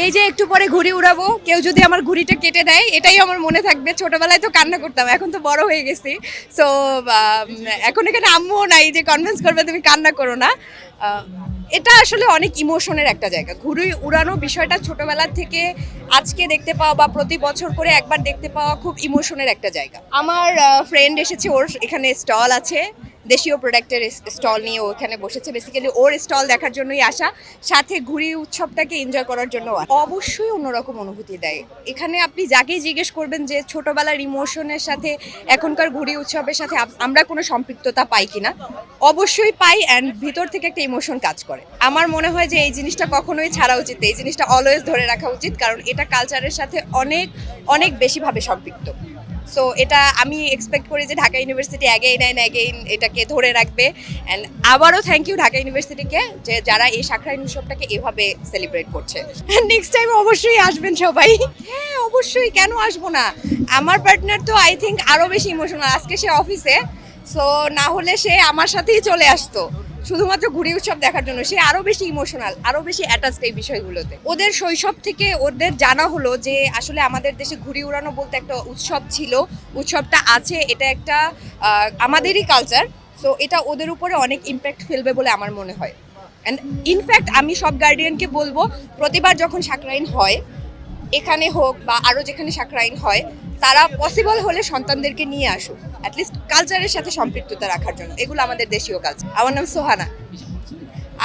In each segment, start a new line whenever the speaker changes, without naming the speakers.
এই যে একটু পরে ঘুড়ি উড়াবো, কেউ যদি আমার ঘুড়িটা কেটে দেয়, এটাই আমার মনে থাকবে। ছোটবেলায় তো কান্না করতাম, এখন তো বড় হয়ে গেছি। সো এখন এখানে আম্মুও নাই যে কনভিন্স করবে তুমি কান্না করো না। এটা আসলে অনেক ইমোশনের একটা জায়গা। ঘুড়ি উড়ানো বিষয়টা ছোটবেলা থেকে আজকে দেখতে পাওয়া বা প্রতি বছর করে একবার দেখতে পাওয়া খুব ইমোশনের একটা জায়গা। আমার ফ্রেন্ড এসেছে, ওর এখানে স্টল আছে। দেশীয় প্রোডাক্টের স্টল নিয়ে ওখানে বসেছে। বেসিক্যালি ওর স্টল দেখার জন্যই আসা, সাথে ঘুড়ি উৎসবটাকে এনজয় করার জন্য অবশ্যই অন্যরকম অনুভূতি দেয়। এখানে আপনি যাকেই জিজ্ঞেস করবেন যে ছোটবেলার ইমোশনের সাথে, এখনকার ঘুড়ি উৎসবের সাথে আমরা কোনো সম্পৃক্ততা পাই কিনা? অবশ্যই পাই অ্যান্ড ভিতর থেকে একটা ইমোশন কাজ করে। আমার মনে হয় যে এই জিনিসটা কখনোই ছাড়া উচিত এই জিনিসটা অলওয়েজ ধরে রাখা উচিত, কারণ এটা কালচারের সাথে অনেক অনেক বেশিভাবে সম্পৃক্ত। সো এটা আমি এক্সপেক্ট করি যে Dhaka university again and again এটাকে ধরে রাখবে। অ্যান্ড আবারও থ্যাংক ইউ ঢাকা ইউনিভার্সিটিকে যে যারা এই শাখরাইন উৎসবটাকে এভাবে সেলিব্রেট করছে। নেক্সট টাইম অবশ্যই আসবেন সবাই। হ্যাঁ অবশ্যই। কেন আসব না? আমার পার্টনার তো আই থিঙ্ক আরও বেশি ইমোশনাল আজকে সে অফিসে সো না হলে সে আমার সাথেই চলে আসতো। শুধুমাত্র ঘুড়ি উৎসব দেখার জন্য, সে আরও বেশি ইমোশনাল আরও বেশি অ্যাটাচড এই বিষয়গুলোতে। ওদের শৈশব থেকে ওদের জানা হলো যে, আসলে আমাদের দেশে ঘুড়ি উড়ানো বলতে একটা উৎসব ছিল, উৎসবটা আছে, এটা একটা আমাদেরই কালচার সো এটা ওদের উপরে অনেক ইম্প্যাক্ট ফেলবে বলে আমার মনে হয়। অ্যান্ড ইনফ্যাক্ট আমি সব গার্ডিয়ানকে বলব, প্রতিবার যখন সাকরাইন হয়, এখানে হোক বা আরও যেখানে সাকরাইন হয় তারা পসিবল হলে সন্তানদেরকে নিয়ে আসুক। অ্যাটলিস্ট কালচারের সাথে সম্পৃক্ততা রাখার জন্য। এগুলো আমাদের দেশীয় কালচার আমার নাম সোহানা।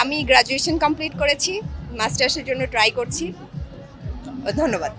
আমি গ্রাজুয়েশন কমপ্লিট করেছি। মাস্টার্সের জন্য ট্রাই করছি। ধন্যবাদ।